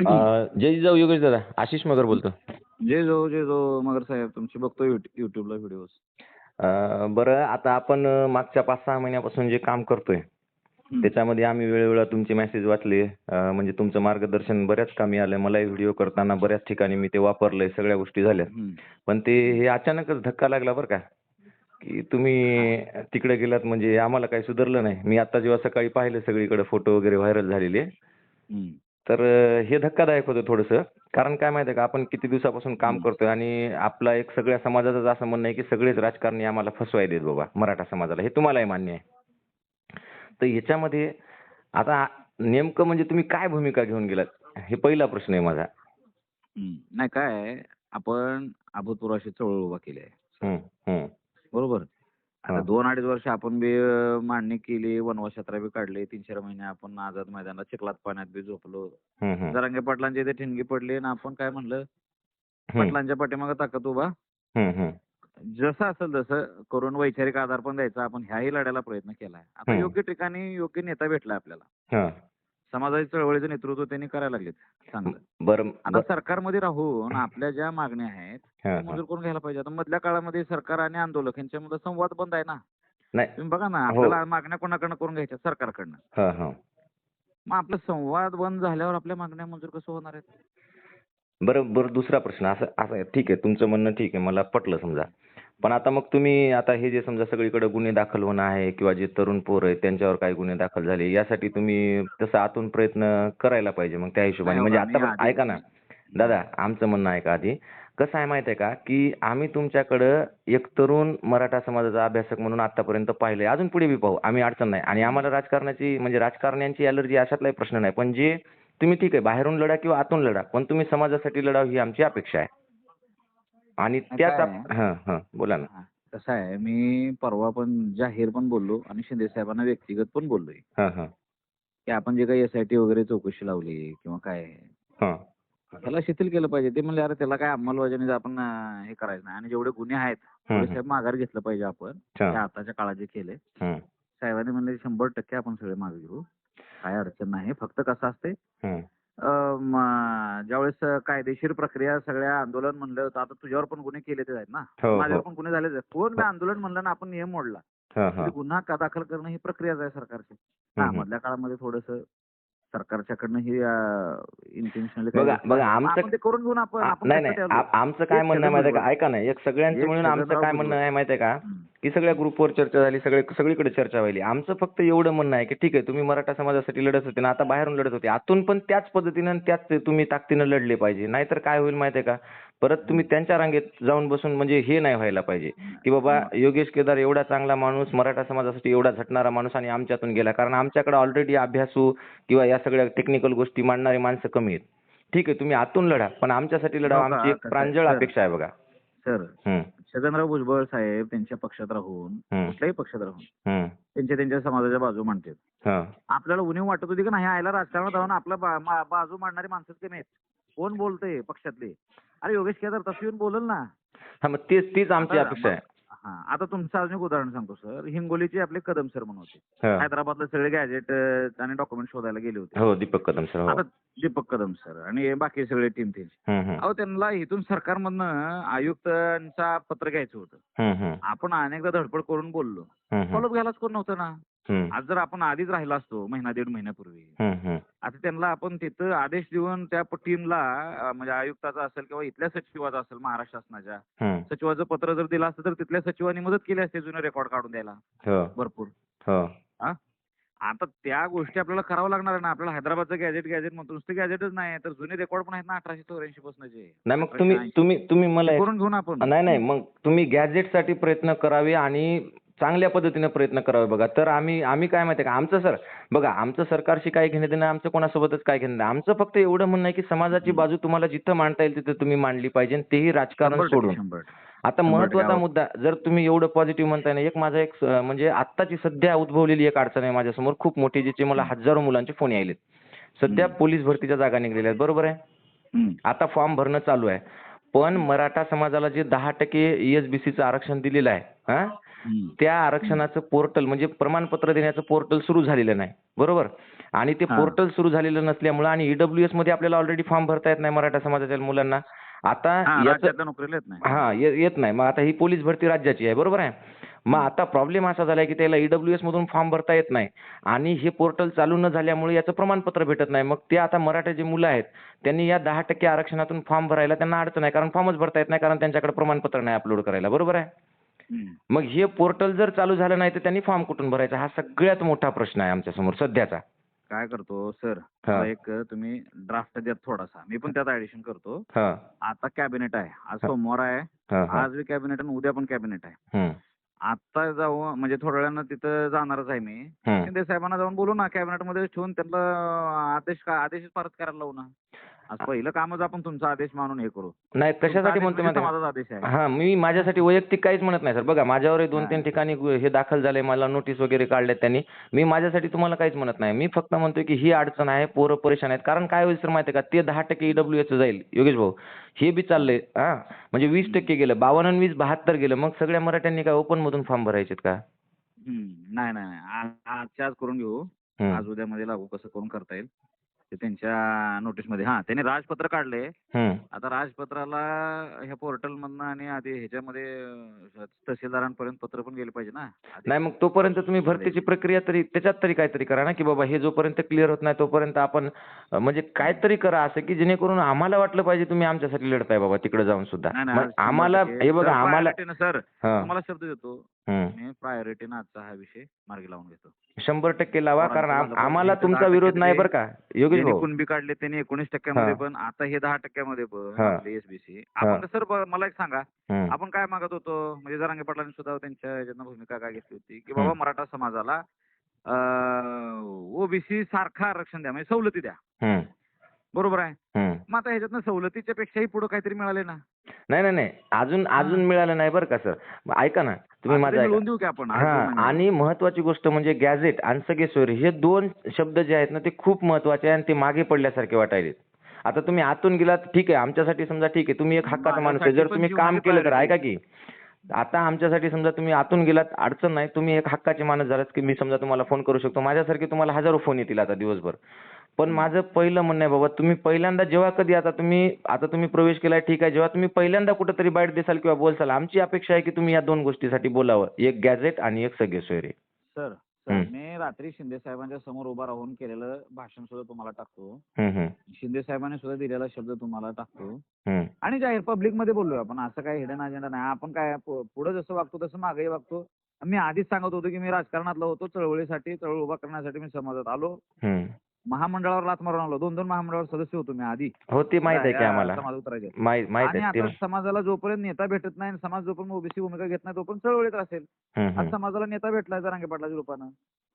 जय जिजाऊ योगेश दादा आशिष मगर बोलतो. जे जो जे जो मगर साहेब तुमची बघतो युट्यूबला व्हिडिओ बरं आता आपण मागच्या पाच सहा महिन्यापासून जे काम करतोय त्याच्यामध्ये आम्ही वेळोवेळा तुमचे मेसेज वाचले म्हणजे तुमचं मार्गदर्शन बऱ्याच कामी आलं मलाही व्हिडिओ करताना बऱ्याच ठिकाणी मी ते वापरलंय सगळ्या गोष्टी झाल्या पण ते हे अचानकच धक्का लागला बरं का की तुम्ही तिकडे गेलात म्हणजे आम्हाला काही सुधारलं नाही. मी आता जेव्हा सकाळी पाहिलं सगळीकडे फोटो वगैरे व्हायरल झालेले. तर हे धक्कादायक होतं थोडंसं. कारण काय माहितीये का आपण किती दिवसापासून काम. करतोय आणि आपला एक सगळ्या समाजाचं असं म्हणणं आहे की सगळेच राजकारणी आम्हाला फसवाय देत बाबा मराठा समाजाला. हे तुम्हालाही मान्य आहे. तर ह्याच्यामध्ये आता नेमकं म्हणजे तुम्ही काय भूमिका घेऊन गेलात? हे पहिला प्रश्न आहे माझा. नाही काय आहे, आपण अभूतपूर्व अशी चळवळ उभा केली आहे. बरोबर? आता हा. दोन अडीच वर्ष आपण बी मांडणी केली वनवास यात्रा बी काढली तीन चार महिने आपण आझाद मैदानात चिखलात पाण्यात बी झोपलो. जरांगे पाटलांच्या इथे ठिणगी पडली आणि आपण काय म्हणलं पाटलांच्या पाठीमागे ताकद उभा. जसं असेल तसं करून वैचारिक आधार पण द्यायचा. आपण ह्याही लढ्याला प्रयत्न केलाय. आता. योग्य ठिकाणी योग्य नेता भेटला आपल्याला. समाजाच्या चळवळीचं नेतृत्व त्यांनी करायला लागलेत चांगलं. बरं आता सरकारमध्ये राहून आपल्या ज्या मागण्या आहेत त्या. मंजूर करून घ्यायला पाहिजे. आता मधल्या काळामध्ये सरकार आणि आंदोलक यांच्यामध्ये संवाद बंद आहे ना. नाही. तुम्ही बघा ना हो. आपल्याला मागण्या कोणाकडनं करून घ्यायच्या? सरकारकडनं. हा हा. मग आपला संवाद बंद झाल्यावर आपल्या मागण्या मंजूर कसं होणार आहेत? बरं बरं दुसरा प्रश्न असं असं आहे. ठीक आहे तुमचं म्हणणं ठीक आहे. मला पटलं समजा. पण आता मग तुम्ही आता हे जे समजा सगळीकडे गुन्हे दाखल होणं आहे किंवा जे तरुण पोर आहेत त्यांच्यावर काही गुन्हे दाखल झाले यासाठी तुम्ही तसं आतून प्रयत्न करायला पाहिजे मग त्या हिशोबाने. म्हणजे आता ऐका ना. दादा आमचं म्हणणं आहे का आधी. कसं आहे माहिती आहे का? की आम्ही तुमच्याकडं एक तरुण मराठा समाजाचा अभ्यासक म्हणून आतापर्यंत पाहिलंय. अजून पुढे बी पाहू. आम्ही अडचण नाही. आणि आम्हाला राजकारणाची म्हणजे राजकारण्यांची अलर्जी अशातलाही प्रश्न नाही. पण जे तुम्ही ठीक आहे बाहेरून लढा किंवा आतून लढा पण तुम्ही समाजासाठी लढावं ही आमची अपेक्षा आहे. आणि काय आप- हं हं बोला ना. हा, कसं आहे मी परवा पण जाहीर पण बोललो आणि शिंदे साहेबांना व्यक्तिगत पण बोललोय. हं हं. की आपण जे काही एसआयटी वगैरे चौकशी लावली किंवा काय हं. त्याला शिथिल केलं पाहिजे. ते म्हणले अरे त्याला काय अंमलबजावणी आपण अं, हे करायचं नाही आणि जेवढे गुन्हे आहेत. साहेब माघार घेतलं पाहिजे आपण. ते आताच्या काळात जे केले हं, साहेबांनी म्हणले शंभर टक्के आपण सगळे मागे घेऊ. काय अडचण नाही. फक्त कसं असते हं. ज्यावेळेस कायदेशीर प्रक्रिया सगळ्या आंदोलन म्हणलं तर आता तुझ्यावर पण गुन्हे केलेच आहेत ना हो, माझ्यावर हो. पण गुन्हे झालेच आहेत कोण बी आंदोलन म्हणलं ना आपण नियम मोडला हं, हं. गुन्हा का दाखल करणं ही प्रक्रियाच आहे सरकारची हा हम्म. मधल्या काळामध्ये थोडस सरकारच्याकडनं ही इंटेन्शनली बघा बघा आमचं करून घेऊन आपण नाही नाही आमचं काय म्हणणं आहे छगन माहिती आहे का. ऐका ना एक सगळ्यांचं मिळून आमचं काय. म्हणणं आहे माहिती आहे का. की सगळ्या ग्रुपवर चर्चा झाली सगळे सगळीकडे चर्चा व्हायली. आमचं फक्त एवढं म्हणणं आहे की ठीक आहे तुम्ही मराठा समाजासाठी लढत होते ना आता बाहेरून लढत होते. आतून पण त्याच पद्धतीनं आणि त्याच तुम्ही ताकदीनं लढले पाहिजे. नाहीतर काय होईल माहिती आहे का? परत तुम्ही त्यांच्या रांगेत जाऊन बसून म्हणजे हे नाही व्हायला पाहिजे की बाबा योगेश केदार एवढा चांगला माणूस मराठा समाजासाठी एवढा झटणारा माणूस आणि आमच्यातून गेला कारण आमच्याकडे ऑलरेडी अभ्यासू किंवा या सगळ्या टेक्निकल गोष्टी मांडणारी माणसं कमी आहेत ठीक आहे तुम्ही आतून लढा पण आमच्यासाठी लढा हो? आमची एक? प्रांजळ. अपेक्षा आहे बघा सर छगनराव भुजबळ साहेब त्यांच्या पक्षात राहून कुठल्याही पक्षात राहून त्यांच्या त्यांच्या समाजाच्या बाजू मांडतात. आपल्याला उणीव वाटत होती की नाही आयला राजकारणात राहून आपला बाजू मांडणारी माणसंच कमी आहेत कोण बोलतंय पक्षातले? अरे योगेश केदार तसं येऊन बोलल ना. हा मग तेच तीच आमची आता अपेक्षा आहे. हा आता तुमचं अजून एक उदाहरण सांगतो सर. हिंगोलीचे आपले कदम सर म्हणून होते. हं. हैदराबादला सगळे गॅजेट आणि डॉक्युमेंट शोधायला गेले होते. हो दीपक कदम सर हो. आता दीपक कदम सर आणि बाकी सगळे टीम हम्म, हम्म, अहो त्यांना इथून सरकारमधनं आयुक्तांचा पत्र घ्यायचं होतं. हम्म, हम्म, आपण अनेकदा धडपड करून बोललो. हम्म, हम्म, फॉलोअप घ्यायलाच कोण नव्हतं ना. आज जर आपण आधीच राहिला असतो महिना दीड महिन्यापूर्वी. आता त्यांना आपण तिथं आदेश देऊन त्या टीमला म्हणजे आयुक्ताचा असेल किंवा इथल्या सचिवाचा असेल महाराष्ट्र शासनाच्या सचिवाचं पत्र जर दिलं असतं तर तिथल्या सचिवांनी मदत केली असते जुने रेकॉर्ड काढून द्यायला. हो. भरपूर. हो. आता त्या गोष्टी आपल्याला करावं लागणार आहे ना. आपल्याला हैदराबादचं गॅजेट गॅजेट म्हणतो नुसतं गॅजेटच नाही तर जुने रेकॉर्ड पण आहेत ना अठराशे चौऱ्याऐंशी पासूनचे. नाही मग तुम्ही तुम्ही तुम्ही मला करून घेऊन आपण. नाही नाही मग तुम्ही गॅजेटसाठी प्रयत्न करावे आणि चांगल्या पद्धतीने प्रयत्न करावे बघा तर आम्ही आम्ही काय माहिती का आमचं सर बघा आमचं सरकारशी काय घेणं देणं आमचं कोणासोबतच काय घेणं देणं आमचं फक्त एवढं म्हणणं आहे की समाजाची बाजू तुम्हाला जिथं मांडता येईल तिथं तुम्ही मांडली पाहिजे आणि तेही राजकारण सोडून. आता महत्त्वाचा. मुद्दा जर तुम्ही एवढं पॉझिटिव्ह म्हणताय ना एक माझा एक म्हणजे आत्ताची सध्या उद्भवलेली एक अडचण आहे माझ्यासमोर खूप मोठी ज्याचे मला हजारो मुलांचे फोन यायलेत सध्या. पोलीस भरतीच्या जागा निघलेल्या आहेत बरोबर आहे. आता फॉर्म भरणं चालू आहे पण मराठा समाजाला जे दहा टक्के ईएसबीसीचं आरक्षण दिलेलं आहे हा. त्या आरक्षणाचं पोर्टल म्हणजे प्रमाणपत्र देण्याचं पोर्टल सुरू झालेलं नाही. बरोबर? आणि ते. पोर्टल सुरू झालेलं नसल्यामुळं आणि ईडब्ल्यूएसमध्ये आपल्याला ऑलरेडी फॉर्म भरता येत नाही मराठा समाजाच्या मुलांना. आता हा, येत नाही. हा मग आता ही पोलीस भरती राज्याची आहे. बरोबर आहे? मग आता प्रॉब्लेम असा झालाय की त्याला ईडब्ल्यूएस मधून फॉर्म भरता येत नाही. आणि हे पोर्टल चालू न झाल्यामुळे याचं प्रमाणपत्र भेटत नाही. मग ते आता मराठा जे मुलं आहेत त्यांनी या दहा टक्के आरक्षणातून फॉर्म भरायला त्यांना अडचण आहे. कारण फॉर्मच भरता येत नाही कारण त्यांच्याकडे प्रमाणपत्र नाही अपलोड करायला. बरोबर आहे. मग हे पोर्टल जर चालू झालं नाही तर त्यांनी फॉर्म कुठून भरायचा? हा सगळ्यात मोठा प्रश्न आहे आमच्यासमोर सध्याचा. काय करतो सर हा. एक तुम्ही ड्राफ्ट द्या थोडासा. मी पण त्यात ऍडिशन करतो. हा. आता कॅबिनेट आहे. आज. सोमवार आहे. हा हा. आज बी कॅबिनेट आणि उद्या पण कॅबिनेट आहे. हम्म, आता जाऊ म्हणजे थोड्या वेळानं तिथं जाणारच आहे मी. हम्म. शिंदे साहेबांना जाऊन बोलू ना कॅबिनेटमध्ये ठेवून त्यांना आदेश का आदेश परत करायला लावू ना. आज पहिलं कामच आपण तुमचा आदेश मानून हे करू. नाही कशासाठी म्हणतो म्हणजे माहिती आहे? समाजाचा आदेश आहे. हा मी माझ्यासाठी वैयक्तिक काहीच म्हणत नाही सर. बघा माझ्यावर दोन तीन. ठिकाणी हे दाखल झाले मला नोटीस वगैरे काढल्यात त्यांनी. मी माझ्यासाठी तुम्हाला काहीच म्हणत नाही. मी फक्त म्हणतोय की ही अडचण आहे पोरं परेशान आहेत. कारण काय होईल सर माहिती आहे का? ते दहा टक्के ईडब्ल्यूएच जाईल योगेश भाऊ. हे बी चाललंय हा. म्हणजे वीस टक्के गेलं बावन्न आणि वीस बहात्तर गेलं. मग सगळ्या मराठ्यांनी काय ओपन मधून फॉर्म भरायचे का? हम्म. नाही नाही नाही. आज- आजच्या आज करून घेऊ. हम्म, आज उद्या मध्ये लागू कसं करून करता येईल. ते त्यांच्या नोटीसमध्ये हा त्यांनी राजपत्र काढले. आता राजपत्राला ह्या पोर्टल मधनं आणि आधी ह्याच्यामध्ये तहसीलदारांपर्यंत पत्र पण गेले पाहिजे ना. नाही मग तोपर्यंत तुम्ही भरतीची प्रक्रिया तरी त्याच्यात तरी काहीतरी करा ना की बाबा हे जोपर्यंत क्लिअर होत नाही तोपर्यंत आपण म्हणजे काहीतरी करा असं की जेणेकरून आम्हाला वाटलं पाहिजे तुम्ही आमच्यासाठी लढताय बाबा तिकडे जाऊन सुद्धा. आम्हाला. हे बघा आम्हाला सर तुम्हाला शब्द देतो. हम्म. मी प्रायोरिटीनं आजचा हा विषय मार्गी लावून घेतो शंभर टक्के लावा कारण आम-. आम्हाला तुमचा विरोध नाही बरं का योगेश भाऊ कुणबी काढले त्यांनी एकोणीस टक्क्यामध्ये हा. पण आता हे दहा टक्क्यामध्ये पण हा. एसबीसी आपण सर ब- मला एक सांगा हम्म. आपण काय मागत होतो म्हणजे जरांगे पाटलांनी सुद्धा त्यांच्या ह्याच्यातनं भूमिका काय घेतली होती की बाबा हम्म. मराठा समाजाला ओबीसी सारखं आरक्षण द्या म्हणजे सवलती द्या हम्म. बरोबर आहे. मग आता ह्याच्यातनं सवलतीच्या पेक्षाही पुढे काहीतरी मिळाले ना. नाही नाही नाही. अजून अजून मिळालं नाही बरं का सर. ऐका ना तुम्ही माझं आपण हा. आणि महत्वाची गोष्ट म्हणजे गॅझेट आणि सगळे सोयरे हे दोन शब्द जे आहेत ना ते खूप महत्त्वाचे आहे आणि ते मागे पडल्यासारखे वाटायले आता तुम्ही आतून गेलात ठीक आहे. आमच्यासाठी समजा ठीक आहे. तुम्ही एक हक्काचा माणूस आहे. जर तुम्ही काम केलं तर. ऐका की. आता आमच्यासाठी समजा तुम्ही आतून गेलात अडचण नाही. तुम्ही एक हक्काचे माणूस झालात की मी समजा तुम्हाला फोन करू शकतो. माझ्यासारखे तुम्हाला हजारो फोन येतील आता दिवसभर. पण माझं पहिलं म्हणणं आहे बाबा तुम्ही पहिल्यांदा जेव्हा कधी आता तुम्ही आता तुम्ही प्रवेश केलाय ठीक आहे. जेव्हा तुम्ही पहिल्यांदा कुठेतरी बाईट देसाल किंवा बोलसाल आमची अपेक्षा आहे की तुम्ही या दोन गोष्टीसाठी बोलावं. एक गॅझेट आणि एक सगळे सोयरे. सर मी रात्री शिंदे साहेबांच्या समोर उभा राहून केलेलं भाषण सुद्धा तुम्हाला टाकतो. शिंदे साहेबांनी सुद्धा दिलेला शब्द तुम्हाला टाकतो. आणि जाहीर पब्लिकमध्ये बोललोय आपण असं काही हिडन अजेंडा नाही. आपण काय पुढे जसं वागतो तसं मागेही वागतो. मी आधीच सांगत होतो की मी राजकारणातला होतो चळवळीसाठी चळवळ उभा करण्यासाठी मी समाजात आलो. महामंडळावर लात मारून आलो. दोन दोन महामंडळावर सदस्य होतो मी आधी. हो ते माहीत आहे की आम्हाला. समाज उतरायचे. माहीत माहीत आणि आहे ते. आता समाजाला जोपर्यंत नेता भेटत नाही आणि समाज जोपर्यंत ओबीसी भूमिका घेत नाही तोपर्यंत चळवळीत असेल. हम्म, आज हम्म. समाजाला नेता भेटलाय जरांगे पाटलाच्या रूपानं.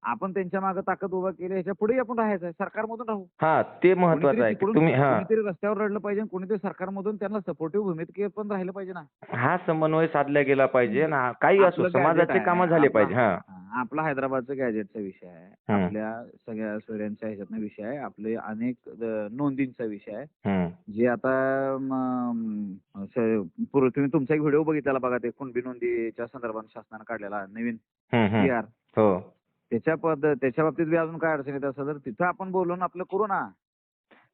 आपण त्यांच्या मागे ताकद उभा केली ह्याच्या पुढे आपण राहायचं आहे सरकारमधून राहू. हा ते महत्वाचं कोणीतरी आहे की तिकडून- तुम्ही हा. कोणीतरी रस्त्यावर रडलं पाहिजे आणि कोणीतरी सरकारमधून त्यांना सपोर्टिव्ह भूमिकेत पण राहिलं पाहिजे ना. हा समन्वय साधला गेला पाहिजे ना काही असो समाजाचे आहे. कामं झाले पाहिजे हा, आपला हैदराबादचा गॅजेटचा विषय आहे. आपल्या सगळ्या सोयऱ्यांच्या ह्याच्यातनं विषय आहे आपले अनेक अ, नोंदींचा विषय आहे. जे आता म, स- पूर्वी तुम्ही तुमचा एक व्हिडिओ बघितलेला बघा ते कुणबी नोंदीच्या संदर्भात शासनानं काढलेला नवीन. आर हो त्याच्या पद त्याच्या बाबतीत बी अजून काय अडचण येत असेल तर तिथं आपण बोलून आपलं करू ना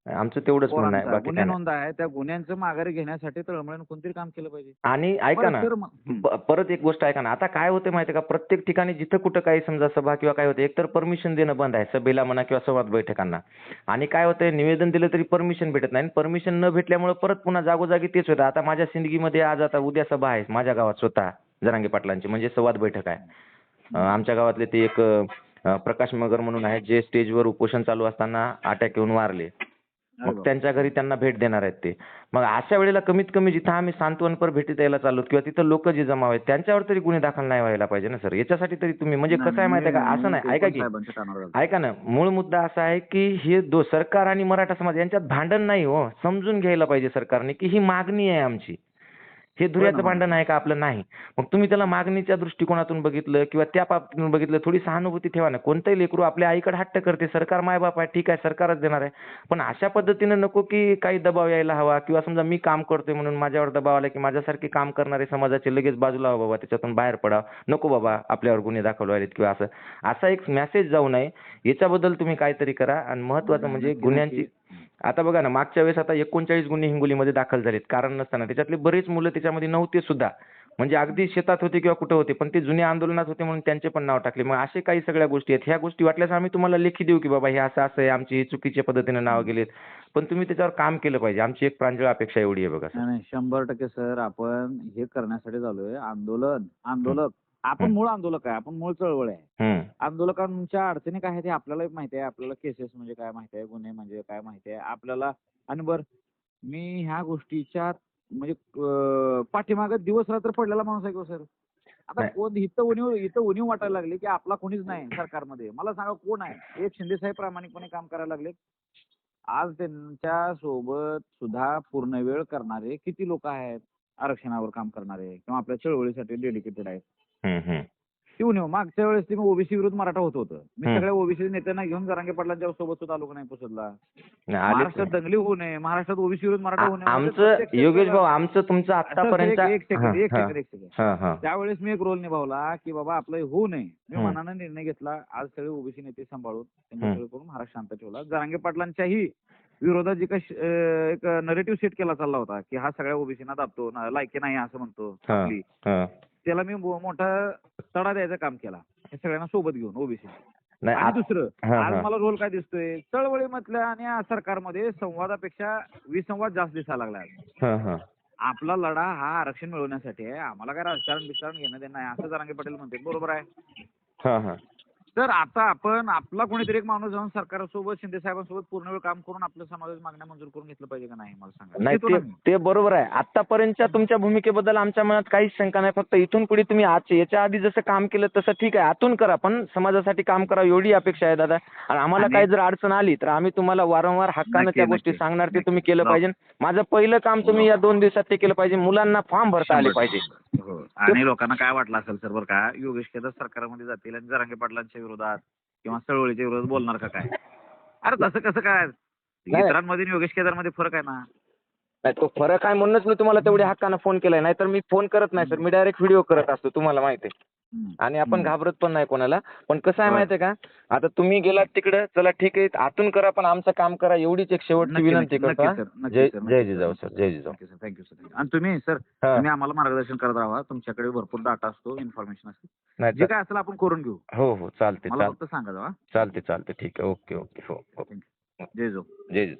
आमचं तेवढंच म्हणणं आहे बाकी गुन्हे काय नाही. नोंद आहे. त्या गुन्ह्यांचं माघारी घेण्यासाठी तळमळीनं कोणतरी काम केलं पाहिजे. आणि ऐका परत ना परत एक गोष्ट ऐका ना. आता काय होते माहितीये का? प्रत्येक ठिकाणी जिथं कुठं काही समजा सभा किंवा काय होते एकतर परमिशन देणं बंद आहे सभेला म्हणा किंवा संवाद बैठकांना. आणि काय होतंय निवेदन दिलं तरी परमिशन भेटत नाही. परमिशन न भेटल्यामुळे परत पुन्हा जागोजागी तेच होतं. आता माझ्या सिंदगीमध्ये आज आता उद्या सभा आहे. माझ्या गावात स्वतः जरांगे पाटलांची म्हणजे संवाद बैठक आहे. अं, आमच्या गावातले ते एक अं, प्रकाश मगर म्हणून आहेत जे स्टेजवर उपोषण चालू असताना अटॅक येऊन वारले. मग. त्यांच्या घरी त्यांना भेट देणार आहेत ते. मग अशा वेळेला कमीत कमी जिथं आम्ही सांत्वनपर भेटी द्यायला चाललो किंवा तिथं लोक जे जमा आहेत त्यांच्यावर तरी गुन्हे दाखल नाही व्हायला पाहिजे ना सर? याच्यासाठी तरी तुम्ही म्हणजे कसं आहे माहिती आहे का? असं नाही. ऐका की. ऐका ना मूळ मुद्दा असा आहे की हे दो सरकार आणि मराठा समाज यांच्यात भांडण नाही हो. समजून घ्यायला पाहिजे सरकारने की ही मागणी आहे आमची. हे धुऱ्याचं. भांडण आहे का आपलं? नाही. मग तुम्ही त्याला मागणीच्या दृष्टिकोनातून बघितलं किंवा त्या बाबतीतून बघितलं थोडी सहानुभूती ठेवा ना. कोणतंही लेकरू आपल्या आईकडे हट्ट करते सरकार मायबाप आहे ठीक आहे सरकारच देणार आहे. पण अशा पद्धतीनं नको की काही दबाव यायला हवा किंवा समजा मी काम करतोय म्हणून माझ्यावर दबाव आला की माझ्यासारखे काम करणारे समाजाचे लगेच बाजूला बाबा त्याच्यातून बाहेर पडा. नको बाबा आपल्यावर गुन्हे दाखल व्हायलेत किंवा असं. असा एक मेसेज जाऊ नये. याच्याबद्दल तुम्ही काहीतरी करा. आणि महत्वाचं म्हणजे नक्की, गुन्ह्यांची. आता बघा ना मागच्या वेळेस आता एकोणचाळीस गुन्हे हिंगोलीमध्ये दाखल झालेत. कारण नसताना. त्याच्यातले बरेच मुलं त्याच्यामध्ये नव्हते सुद्धा. म्हणजे अगदी शेतात होते किंवा कुठं होते पण ते जुन्या आंदोलनात होते म्हणून त्यांचे पण नाव टाकले. मग असे काही सगळ्या गोष्टी आहेत. ह्या गोष्टी वाटल्यास आम्ही तुम्हाला लेखी देऊ की बाबा हे असं असं आहे आमची चुकीच्या पद्धतीने नाव गेलेत. पण तुम्ही त्याच्यावर काम केलं पाहिजे. आमची एक प्रांजळ अपेक्षा एवढी आहे बघा नाही शंभर टक्के सर आपण हे करण्यासाठी झालोय आंदोलन आंदोलक. आपण मूळ आंदोलक आहे आपण मूळ चळवळ आहे. आंदोलकांच्या अडचणी काय आहेत हे आपल्याला माहिती आहे आपल्याला केसेस म्हणजे काय माहिती आहे गुन्हे म्हणजे काय माहिती आहे आपल्याला आणि बर मी ह्या गोष्टीच्या म्हणजे पाठीमागं दिवस रात्र पडलेला माणूस आहे की सर? आता. कोण इथं उणीव इथं उणीव वाटायला लागली की आपला कोणीच नाही सरकारमध्ये. मला सांगा कोण आहे? एक शिंदे साहेब प्रामाणिकपणे काम करायला लागले. आज त्यांच्यासोबत सुद्धा पूर्ण वेळ करणारे किती लोक आहेत? आरक्षणावर काम करणारे किंवा आपल्या चळवळीसाठी डेडिकेटेड आहेत. ती उणीव मागच्या वेळेस ती ओबीसी विरुद्ध मराठा होत होतं मी. सगळ्या ओबीसी नेत्यांना घेऊन जरांगे पाटलांच्या सोबत सुद्धा आलो नाही आलेच महाराष्ट्रात. दंगली होऊ नये महाराष्ट्रात ओबीसी विरुद्ध मराठा होऊ नये आमचं योगेश भाऊ आमचं तुमचं आतापर्यंत एक- सेकंड एक सेकंड एक सेकंड. त्यावेळेस मी एक रोल निभावला की बाबा आपलं हे होऊ नये मी. मनानं निर्णय घेतला आज सगळे ओबीसी नेते सांभाळून त्यांच्या करून महाराष्ट्र शांत ठेवला जरांगे पाटलांच्याही विरोधात जे काही एक नरेटिव्ह सेट केला चालला होता की हा सगळ्या ओबीसीना दाबतो लायकी नाही असं म्हणतो. त्याला मी मोठा तडा द्यायचं काम केला. हे सगळ्यांना सोबत घेऊन ओबीसी नाही आणि दुसरं आज. मला रोल काय दिसतोय? चळवळीमधल्या आणि सरकारमध्ये संवादापेक्षा विसंवाद जास्त दिसायला लागला आहे. आपला लढा हा आरक्षण मिळवण्यासाठी आहे. आम्हाला काय राजकारण बिस्कारण घेणं देणं आहे असं जरांगे पटेल म्हणते बरोबर आहे. तर आता आपण आपला कोणीतरी एक माणूस जाऊन सरकारसोबत शिंदे साहेबांसोबत पूर्ण वेळ काम करून आपल्या समाजाच्या मागण्या मंजूर करून घेतलं पाहिजे का नाही मला सांगा. नाही ते बरोबर आहे. आतापर्यंतच्या तुमच्या भूमिकेबद्दल आमच्या मनात काहीच शंका नाही. फक्त इथून पुढे तुम्ही आज याच्या आधी जसं काम केलं तसं ठीक आहे. आतून करा पण समाजासाठी काम करा एवढी अपेक्षा आहे दादा. आणि आम्हाला काही जर अडचण आली तर आम्ही तुम्हाला वारंवार हक्कानं त्या गोष्टी. सांगणार ते. तुम्ही केलं पाहिजे. माझं पहिलं काम तुम्ही या दोन दिवसात ते केलं पाहिजे. मुलांना फॉर्म भरता आले पाहिजे. हो. आणि लोकांना काय वाटलं असेल सर बरं का? योगेश केदार सरकारमध्ये जातील आणि जरांगे पाटलांच्या विरोधात किंवा चळवळीच्या विरोधात बोलणार का काय? अरे तसं कसं काय. इतरांमध्ये आणि योगेश केदारमध्ये फरक आहे ना. नाही तो फरक आहे म्हणूनच मी तुम्हाला तेवढ्या हक्कानं फोन केलाय. नाहीतर मी फोन करत नाही सर मी डायरेक्ट व्हिडिओ करत असतो तुम्हाला माहिती आहे. आणि आपण. घाबरत पण नाही कोणाला. पण कसं आहे. माहितीये का? आता तुम्ही गेलात तिकडे चला ठीक आहे आतून करा पण आमचं काम करा एवढीच एक शेवटची विनंती करतो जय जिजाऊ सर. जय जिजाऊ. थँक्यू सर आणि तुम्ही सर. तुम्ही आम्हाला मार्गदर्शन करत राहा तुमच्याकडे भरपूर डाटा असतो इन्फॉर्मेशन असते. जे काय असेल आपण करून घेऊ. हो हो चालते मला फक्त सांगा जावा चालते चालते ठीक आहे ओके ओके हो हो. जय जो जय जिजाऊ.